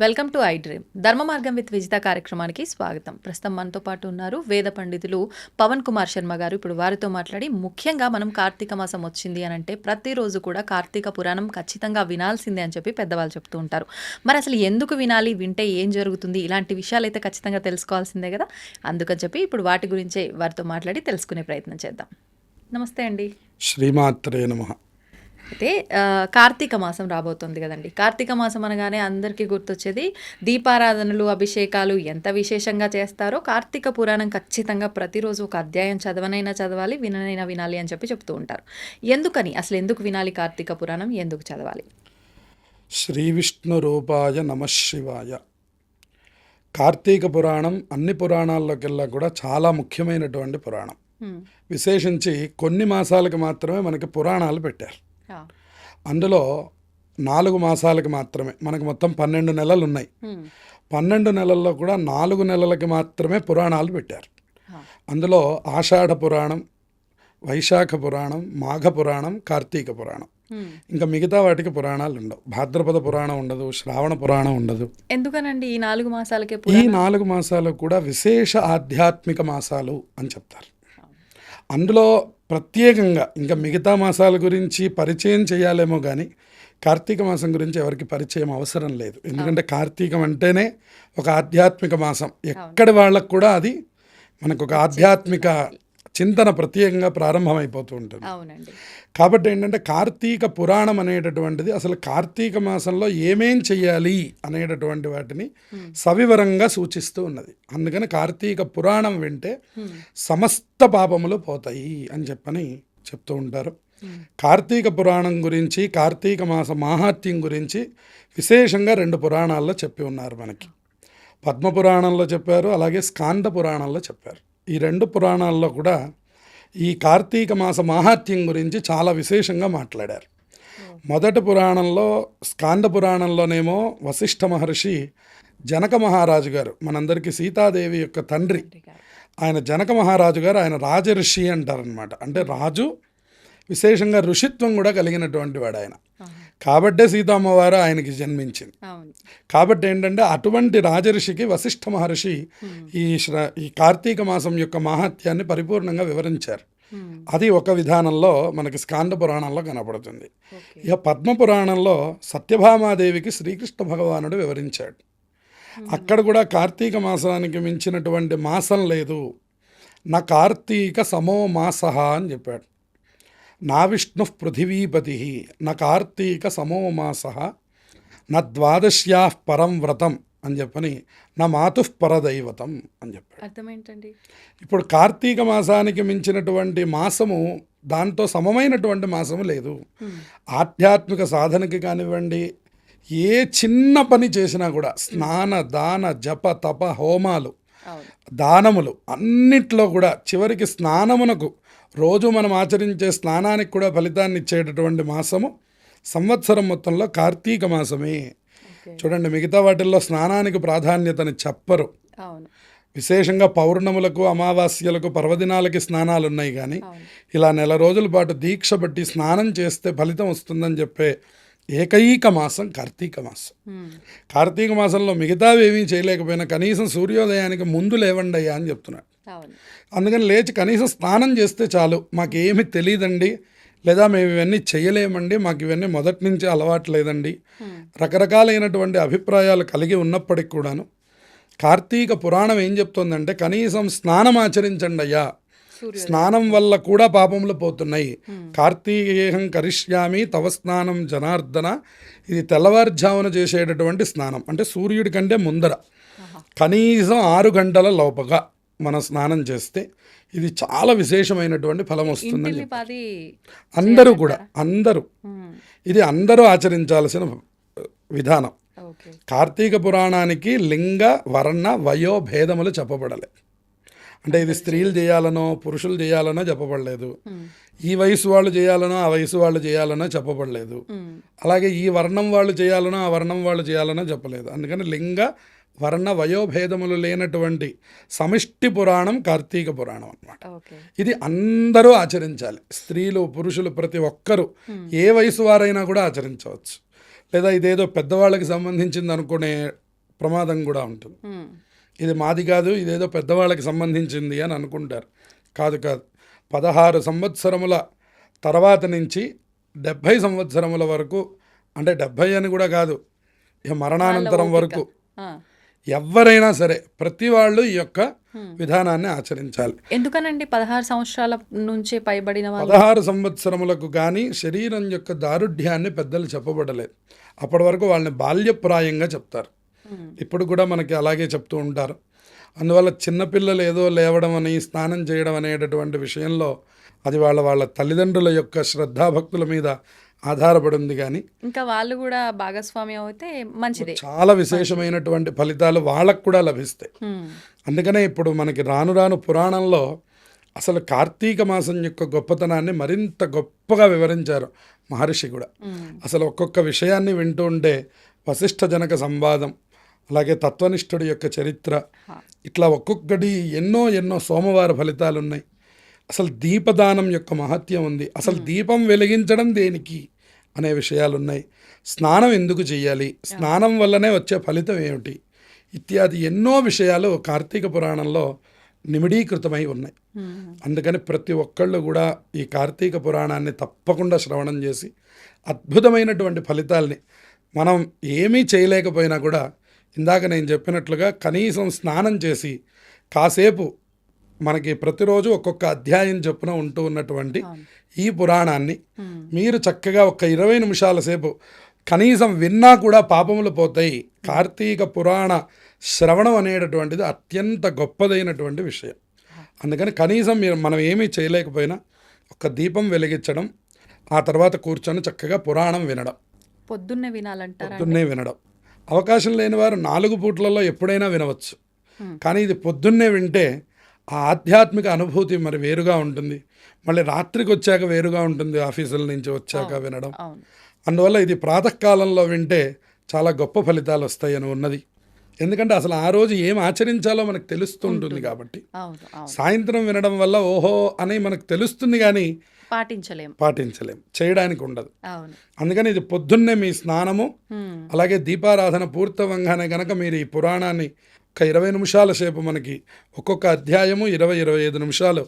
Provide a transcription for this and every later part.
Welcome to iDream. ధర్మ మార్గం with Vijitha కార్యక్రమానికి స్వాగతం. ప్రస్తుతం మనతో పాటు ఉన్నారు వేద పండితులు పవన్ కుమార్ శర్మ గారు. ఇప్పుడు వారితో మాట్లాడి ముఖ్యంగా మనం కార్తీక మాసం వచ్చింది అని అంటే ప్రతిరోజు కూడా కార్తీక పురాణం ఖచ్చితంగా వినాల్సిందే అని చెప్పి పెద్దవాళ్ళు చెప్తూ ఉంటారు. మరి అసలు ఎందుకు వినాలి? వింటే ఏం జరుగుతుంది? ఇలాంటి విషయాలు అయితే ఖచ్చితంగా తెలుసుకోవాల్సిందే కదా? అందుకని చెప్పి ఇప్పుడు వాటి గురించే వారితో మాట్లాడి తెలుసుకునే ప్రయత్నం చేద్దాం. నమస్తే అండి. శ్రీమాత్రే నమ. అయితే కార్తీక మాసం రాబోతుంది కదండి. కార్తీక మాసం అనగానే అందరికీ గుర్తొచ్చేది దీపారాధనలు అభిషేకాలు ఎంత విశేషంగా చేస్తారో కార్తీక పురాణం ఖచ్చితంగా ప్రతిరోజు ఒక అధ్యాయం చదవనైనా చదవాలి విననైనా వినాలి అని చెప్పి చెప్తూ ఉంటారు. ఎందుకని? అసలు ఎందుకు వినాలి కార్తీక పురాణం? ఎందుకు చదవాలి? శ్రీ విష్ణు రూపాయ నమ శివాయ. కార్తీక పురాణం అన్ని పురాణాల్లోకెల్లా కూడా చాలా ముఖ్యమైనటువంటి పురాణం. విశేషించి కొన్ని మాసాలకు మాత్రమే మనకి పురాణాలు పెట్టారు. అందులో నాలుగు మాసాలకు మాత్రమే మనకు మొత్తం పన్నెండు నెలలు ఉన్నాయి. పన్నెండు నెలల్లో కూడా నాలుగు నెలలకి మాత్రమే పురాణాలు పెట్టారు. అందులో ఆషాఢ పురాణం వైశాఖ పురాణం మాఘ పురాణం కార్తీక పురాణం. ఇంకా మిగతా వాటికి పురాణాలు ఉండవు. భాద్రపద పురాణం ఉండదు శ్రావణ పురాణం ఉండదు. ఎందుకనండి ఈ నాలుగు మాసాలకే ఈ నాలుగు మాసాలు కూడా విశేష ఆధ్యాత్మిక మాసాలు అని చెప్తారు. అందులో ప్రత్యేకంగా ఇంకా మిగతా మాసాల గురించి పరిచయం చేయాలేమో కానీ కార్తీక మాసం గురించి ఎవరికి పరిచయం అవసరం లేదు. ఎందుకంటే కార్తీకం అంటేనే ఒక ఆధ్యాత్మిక మాసం. ఎక్కడి వాళ్ళకు కూడా అది మనకు ఒక ఆధ్యాత్మిక చింతన ప్రత్యేకంగా ప్రారంభమైపోతూ ఉంటుంది. అవునండి. కాబట్టి ఏంటంటే కార్తీక పురాణం అనేటటువంటిది అసలు కార్తీక మాసంలో ఏమేం చెయ్యాలి అనేటటువంటి వాటిని సవివరంగా సూచిస్తూ ఉన్నది. అందుకని కార్తీక పురాణం వింటే సమస్త పాపములు పోతాయి అని చెప్పని చెప్తూ ఉంటారు. కార్తీక పురాణం గురించి కార్తీక మాస మాహాత్యం గురించి విశేషంగా రెండు పురాణాల్లో చెప్పి ఉన్నారు మనకి. పద్మ పురాణంలో చెప్పారు అలాగే స్కాంద పురాణంలో చెప్పారు. ఈ రెండు పురాణాల్లో కూడా ఈ కార్తీక మాస మాహాత్యం గురించి చాలా విశేషంగా మాట్లాడారు. మొదటి పురాణంలో స్కాంద పురాణంలోనేమో వశిష్ఠ మహర్షి జనక మహారాజు గారు మనందరికీ సీతాదేవి యొక్క తండ్రి ఆయన జనక మహారాజు గారు ఆయన రాజఋషి అంటారనమాట అంటే రాజు విశేషంగా ఋషిత్వం కూడా కలిగినటువంటి వాడు ఆయన. కాబట్టే సీతమ్మవారు ఆయనకి జన్మించింది. కాబట్టి ఏంటంటే అటువంటి రాజఋషికి వశిష్ఠ మహర్షి ఈ శ్ర ఈ కార్తీక మాసం యొక్క మహాత్యాన్ని పరిపూర్ణంగా వివరించారు. అది ఒక విధానంలో మనకి స్కాంద పురాణంలో కనపడుతుంది. ఇక పద్మ పురాణంలో సత్యభామాదేవికి శ్రీకృష్ణ భగవానుడు వివరించాడు. అక్కడ కూడా కార్తీక మాసానికి మించినటువంటి మాసం లేదు. నా కార్తీక సమో మాస అని చెప్పాడు. నా విష్ణు పృథివీపతి నా కార్తీక సమో మాస నా ద్వాదశ్యా పరం వ్రతం అని చెప్పని నా మాతుః పరదైవతం అని చెప్పాడు. అర్థం ఏంటండి ఇప్పుడు కార్తీక మాసానికి మించినటువంటి మాసము దాంతో సమమైనటువంటి మాసము లేదు. ఆధ్యాత్మిక సాధనకి కానివ్వండి ఏ చిన్న పని చేసినా కూడా స్నాన దాన జప తప హోమాలు దానములు అన్నిట్లో కూడా చివరికి స్నానమునకు రోజు మనం ఆచరించే స్నానానికి కూడా ఫలితాన్ని ఇచ్చేటటువంటి మాసము సంవత్సరం మొత్తంలో కార్తీక మాసమే. చూడండి మిగతా వాటిల్లో స్నానానికి ప్రాధాన్యతని చెప్పరు. విశేషంగా పౌర్ణములకు అమావాస్యలకు పర్వదినాలకి స్నానాలు ఉన్నాయి కానీ ఇలా నెల రోజుల పాటు దీక్ష బట్టి స్నానం చేస్తే ఫలితం వస్తుందని చెప్పే ఏకైక మాసం కార్తీక మాసం. కార్తీక మాసంలో మిగతావి ఏమీ చేయలేకపోయినా కనీసం సూర్యోదయానికి ముందు లేవండి అయ్యా అని చెప్తున్నాడు అందుకని లేచి కనీసం స్నానం చేస్తే చాలు. మాకేమి తెలియదండి లేదా మేము ఇవన్నీ చేయలేమండి. మాకు ఇవన్నీ మొదటి నుంచి అలవాటు లేదండి. రకరకాలైనటువంటి అభిప్రాయాలు కలిగి ఉన్నప్పటికి కూడాను కార్తీక పురాణం ఏం చెప్తోందంటే కనీసం స్నానం ఆచరించండి అయ్యా. స్నానం వల్ల కూడా పాపములు పోతున్నాయి. కార్తీకేహం కరిష్యామి తవ స్నానం జనార్దన. ఇది తెల్లవారుజామున చేసేటటువంటి స్నానం. అంటే సూర్యుడి కంటే ముందర. కనీసం ఆరు గంటల లోపగా మనం స్నానం చేస్తే ఇది చాలా విశేషమైనటువంటి ఫలం వస్తుందని అందరూ కూడా అందరూ. ఇది అందరూ ఆచరించాల్సిన విధానం. కార్తీక పురాణానికి లింగ వర్ణ వయో భేదములు చెప్పబడలే. అంటే ఇది స్త్రీలు చేయాలనో పురుషులు చేయాలనో చెప్పబడలేదు. ఈ వయసు వాళ్ళు చేయాలనో ఆ వయసు వాళ్ళు చేయాలనో చెప్పబడలేదు. అలాగే ఈ వర్ణం వాళ్ళు చేయాలనో ఆ వర్ణం వాళ్ళు చేయాలనో చెప్పలేదు. అందుకని లింగ వర్ణ వయోభేదములు లేనటువంటి సమిష్టి పురాణం కార్తీక పురాణం అన్నమాట. ఓకే. ఇది అందరూ ఆచరించాలి. స్త్రీలు పురుషులు ప్రతి ఒక్కరూ ఏ వయసు వారైనా కూడా ఆచరించవచ్చు. లేదా ఇదేదో పెద్దవాళ్ళకి సంబంధించింది అనుకునే ప్రమాదం కూడా ఉంటుంది. ఇది మాది కాదు ఇదేదో పెద్దవాళ్ళకి సంబంధించింది అని అనుకుంటారు. కాదు కాదు. పదహారు సంవత్సరముల తర్వాత నుంచి డెబ్భై సంవత్సరముల వరకు అంటే డెబ్భై అని కూడా కాదు ఇక మరణానంతరం వరకు. ఎవరైనా సరే ప్రతి వాళ్ళు ఈ యొక్క విధానాన్ని ఆచరించాలి. ఎందుకనండి? పదహారు సంవత్సరాల నుంచే పైబడిన పదహారు సంవత్సరములకు కానీ శరీరం యొక్క దారుఢ్యాన్ని పెద్దలు చెప్పబడలేదు. అప్పటి వరకు వాళ్ళని బాల్యప్రాయంగా చెప్తారు. ఉమ్, ఇప్పుడు కూడా మనకి అలాగే చెప్తూ ఉంటారు. అందువల్ల చిన్నపిల్లలు ఏదో లేవడం అని స్నానం చేయడం అనేటటువంటి విషయంలో అది వాళ్ళ వాళ్ళ తల్లిదండ్రుల యొక్క శ్రద్ధాభక్తుల మీద ఆధారపడి ఉంది కానీ ఇంకా వాళ్ళు కూడా భాగస్వామ్యం అయితే మంచిదే. చాలా విశేషమైనటువంటి ఫలితాలు వాళ్ళకు కూడా లభిస్తాయి. అందుకనే ఇప్పుడు మనకి రాను రాను పురాణంలో అసలు కార్తీక మాసం యొక్క గొప్పతనాన్ని మరింత గొప్పగా వివరించారు మహర్షి కూడా. అసలు ఒక్కొక్క విషయాన్ని వింటూ ఉంటే వశిష్ఠ జనక సంవాదం అలాగే తత్వనిష్ఠుడి యొక్క చరిత్ర. ఇట్లా ఒక్కొక్కటి ఎన్నో ఎన్నో సోమవార ఫలితాలు ఉన్నాయి అసలు దీపదానం యొక్క మహత్యం ఉంది. అసలు దీపం వెలిగించడం దేనికి అనే విషయాలు ఉన్నాయి స్నానం ఎందుకు చేయాలి స్నానం వల్లనే వచ్చే ఫలితం ఏమిటి? ఇత్యాది ఎన్నో విషయాలు కార్తీక పురాణంలో నిమిడీకృతమై ఉన్నాయి. అందుకని ప్రతి ఒక్కళ్ళు కూడా ఈ కార్తీక పురాణాన్ని తప్పకుండా శ్రవణం చేసి అద్భుతమైనటువంటి ఫలితాల్ని మనం ఏమీ చేయలేకపోయినా కూడా ఇందాక నేను చెప్పినట్లుగా కనీసం స్నానం చేసి కాసేపు మనకి ప్రతిరోజు ఒక్కొక్క అధ్యాయం చొప్పున ఉంటూ ఉన్నటువంటి ఈ పురాణాన్ని మీరు చక్కగా ఒక ఇరవై నిమిషాల సేపు కనీసం విన్నా కూడా పాపములు పోతాయి. కార్తీక పురాణ శ్రవణం అనేటటువంటిది అత్యంత గొప్పదైనటువంటి విషయం. అందుకని కనీసం మీరు మనం ఏమీ చేయలేకపోయినా ఒక దీపం వెలిగించడం ఆ తర్వాత కూర్చొని చక్కగా పురాణం వినడం. పొద్దున్నే వినాలంటారా పొద్దున్నే వినడం. అవకాశం లేని వారు నాలుగు పూట్లలో ఎప్పుడైనా వినవచ్చు. కానీ ఇది పొద్దున్నే వింటే ఆ ఆధ్యాత్మిక అనుభూతి మరి వేరుగా ఉంటుంది. మళ్ళీ రాత్రికి వచ్చాక వేరుగా ఉంటుంది ఆఫీసుల నుంచి వచ్చాక వినడం. అందువల్ల ఇది ప్రాతకాలంలో వింటే చాలా గొప్ప ఫలితాలు వస్తాయని ఉన్నది. ఎందుకంటే అసలు ఆ రోజు ఏం ఆచరించాలో మనకు తెలుస్తూ ఉంటుంది. కాబట్టి. సాయంత్రం వినడం వల్ల ఓహో అని మనకు తెలుస్తుంది కానీ పాటించలేం. పాటించలేం. చేయడానికి ఉండదు. అందుకని ఇది పొద్దున్నే మీ స్నానము అలాగే దీపారాధన పూర్తవంగానే గనక మీరు ఈ పురాణాన్ని ఒక ఇరవై నిమిషాల సేపు మనకి ఒక్కొక్క అధ్యాయము ఇరవై ఇరవై ఐదు నిమిషాలు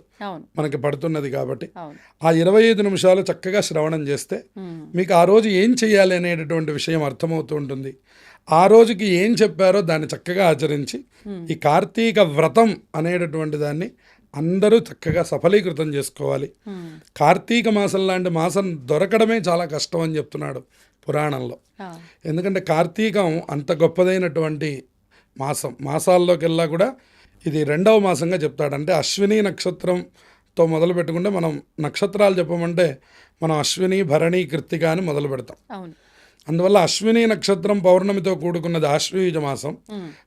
మనకి పడుతున్నది కాబట్టి ఆ ఇరవై ఐదు నిమిషాలు చక్కగా శ్రవణం చేస్తే మీకు ఆ రోజు ఏం చేయాలి అనేటటువంటి విషయం అర్థమవుతూ ఉంటుంది. ఆ రోజుకి ఏం చెప్పారో దాన్ని చక్కగా ఆచరించి ఈ కార్తీక వ్రతం అనేటటువంటి దాన్ని అందరూ చక్కగా సఫలీకృతం చేసుకోవాలి. కార్తీక మాసం లాంటి మాసం దొరకడమే చాలా కష్టం అని చెప్తున్నాడు పురాణంలో. ఎందుకంటే కార్తీకం అంత గొప్పదైనటువంటి మాసం. మాసాల్లోకెల్లా కూడా ఇది రెండవ మాసంగా చెప్తాడు. అంటే అశ్విని నక్షత్రంతో మొదలు పెట్టుకుంటే మనం నక్షత్రాలు చెప్పమంటే మనం అశ్విని భరణి కృత్తిక అని మొదలు పెడతాం. అందువల్ల అశ్విని నక్షత్రం పౌర్ణమితో కూడుకున్నది ఆశ్వయుజ మాసం.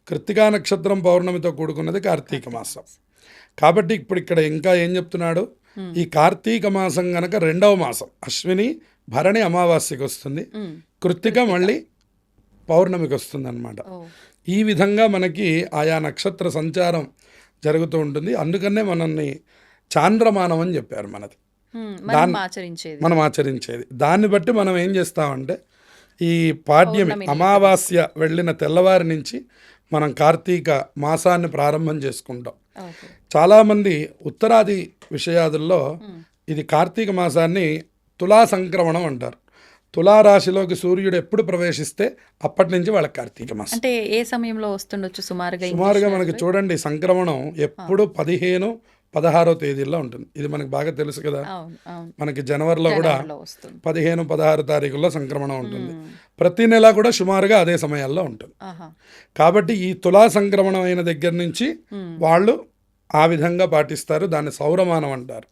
కృత్తికా నక్షత్రం పౌర్ణమితో కూడుకున్నది కార్తీక మాసం. కాబట్టి ఇప్పుడు ఇక్కడ ఇంకా ఏం చెప్తున్నాడు? ఈ కార్తీక మాసం గనక రెండవ మాసం. అశ్విని భరణి అమావాస్యకి వస్తుంది. కృత్తిక మళ్ళీ పౌర్ణమికి వస్తుంది అనమాట ఈ విధంగా మనకి ఆయా నక్షత్ర సంచారం జరుగుతూ ఉంటుంది. అందుకనే మనల్ని చాంద్రమానం అని చెప్పారు మనది. మనం ఆచరించేది. దాన్ని బట్టి మనం ఏం చేస్తామంటే ఈ పాడ్యమి అమావాస్య వెళ్ళిన తెల్లవారి నుంచి మనం కార్తీక మాసాన్ని ప్రారంభం చేసుకుంటాం. చాలామంది ఉత్తరాది విషయాదుల్లో ఇది కార్తీక మాసాన్ని తులా సంక్రమణం అంటారు. తులారాశిలోకి సూర్యుడు ఎప్పుడు ప్రవేశిస్తే అప్పటి నుంచి వాళ్ళకి కార్తీక మాసం. అంటే ఏ సమయంలో వస్తుండొచ్చు? సుమారుగా సుమారుగా మనకి చూడండి సంక్రమణం ఎప్పుడు పదిహేను పదహారో తేదీల్లో ఉంటుంది. ఇది మనకి బాగా తెలుసు కదా. మనకి జనవరిలో కూడా పదిహేను పదహారు తారీఖుల్లో సంక్రమణం ఉంటుంది. ప్రతి నెల కూడా సుమారుగా అదే సమయాల్లో ఉంటుంది. కాబట్టి ఈ తులా సంక్రమణం అయిన దగ్గర నుంచి వాళ్ళు ఆ విధంగా పాటిస్తారు. దాన్ని సౌరమానం అంటారు.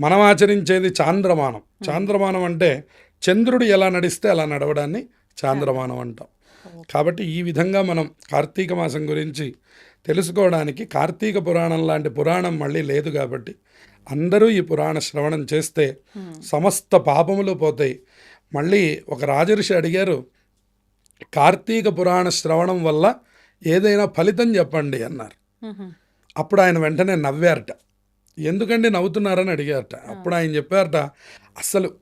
మనం ఆచరించేది చాంద్రమానం. చాంద్రమానం అంటే చంద్రుడు ఎలా నడిస్తే అలా నడవడాన్ని చాంద్రమానం అంటాం. కాబట్టి ఈ విధంగా మనం కార్తీక మాసం గురించి తెలుసుకోవడానికి కార్తీక పురాణం లాంటి పురాణం మళ్ళీ లేదు కాబట్టి అందరూ ఈ పురాణ శ్రవణం చేస్తే సమస్త పాపములు పోతాయి. మళ్ళీ ఒక రాజర్షి అడిగారు కార్తీక పురాణ శ్రవణం వల్ల ఏదైనా ఫలితం చెప్పండి అన్నారు. అప్పుడు ఆయన వెంటనే నవ్వారట. ఎందుకండి నవ్వుతున్నారని అడిగారట? అప్పుడు ఆయన చెప్పారట అసలు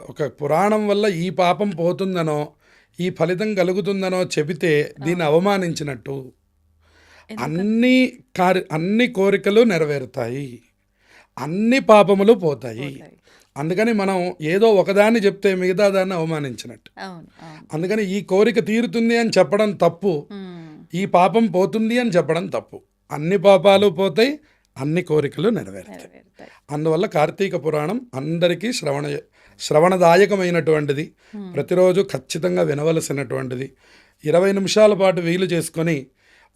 ఒక పురాణం వల్ల ఈ పాపం పోతుందనో ఈ ఫలితం కలుగుతుందనో చెబితే దీన్ని అవమానించినట్టు. అన్ని కార్య అన్ని కోరికలు నెరవేరుతాయి. అన్ని పాపములు పోతాయి. అందుకని మనం ఏదో ఒకదాన్ని చెప్తే మిగతా దాన్ని అవమానించినట్టు. అందుకని ఈ కోరిక తీరుతుంది అని చెప్పడం తప్పు. ఈ పాపం పోతుంది అని చెప్పడం తప్పు. అన్ని పాపాలు పోతాయి అన్ని కోరికలు నెరవేరుతాయి. అందువల్ల కార్తీక పురాణం అందరికీ శ్రవణ శ్రవణదాయకమైనటువంటిది. ప్రతిరోజు ఖచ్చితంగా వినవలసినటువంటిది. ఇరవై నిమిషాల పాటు వీలు చేసుకొని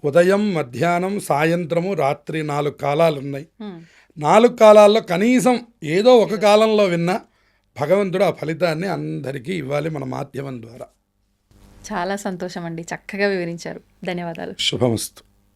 ఉదయం మధ్యాహ్నం సాయంత్రము రాత్రి నాలుగు కాలాలు ఉన్నాయి. నాలుగు కాలాల్లో కనీసం ఏదో ఒక కాలంలో విన్నా భగవంతుడు ఆ ఫలితాన్ని అందరికీ ఇవ్వాలి మన మాధ్యమం ద్వారా. చాలా సంతోషం అండి చక్కగా వివరించారు. ధన్యవాదాలు. శుభమస్తు.